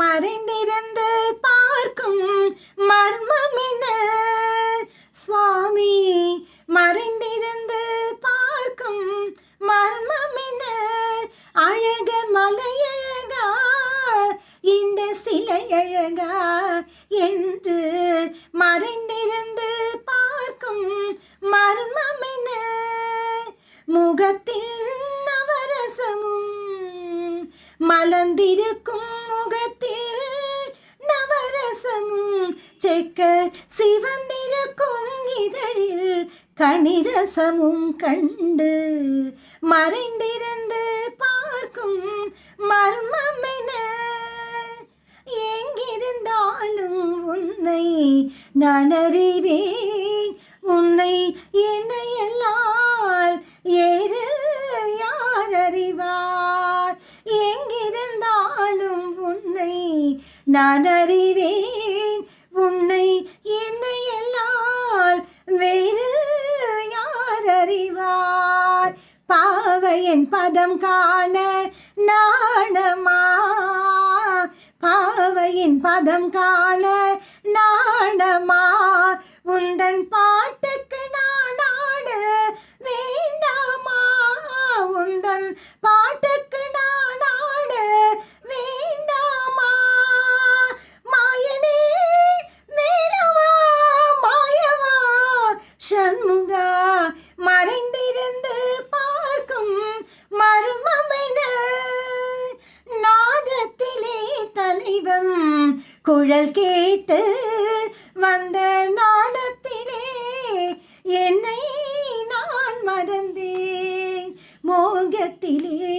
மறைந்திருந்து பார்க்கும் மர்மமென சுவாமி மறைந்திருந்து பார்க்கும் மர்மமென அழக மலையழகா இந்த சிலை அழகா என்று மறைந்திருந்து பார்க்கும் மர்மமென முகத்தில் நவரசமும் மலர்ந்திருக்கும் முக நவரசமும் சிவந்திருக்கும் இதழில் கணிரசமும் கண்டு மறைந்திருந்து பார்க்கும் மர்மமென எங்கிருந்தாலும் உன்னை நான் அறிவேன். உன்னை என்னை எல்லால் ஏறு யார் அறிவார்? எங்கிருந்தாலும் உன்னை நான் அறிவேன். உன்னை என்னை எல்லால் வேறு யார் அறிவார்? பாவையின் பதம் காண நாணமா? பாவையின் பதம் காண நாணமா? மனம் குழல் கேட்டு வந்த நாளத்திலே என்னை நான் மறந்தேன். மோகத்திலே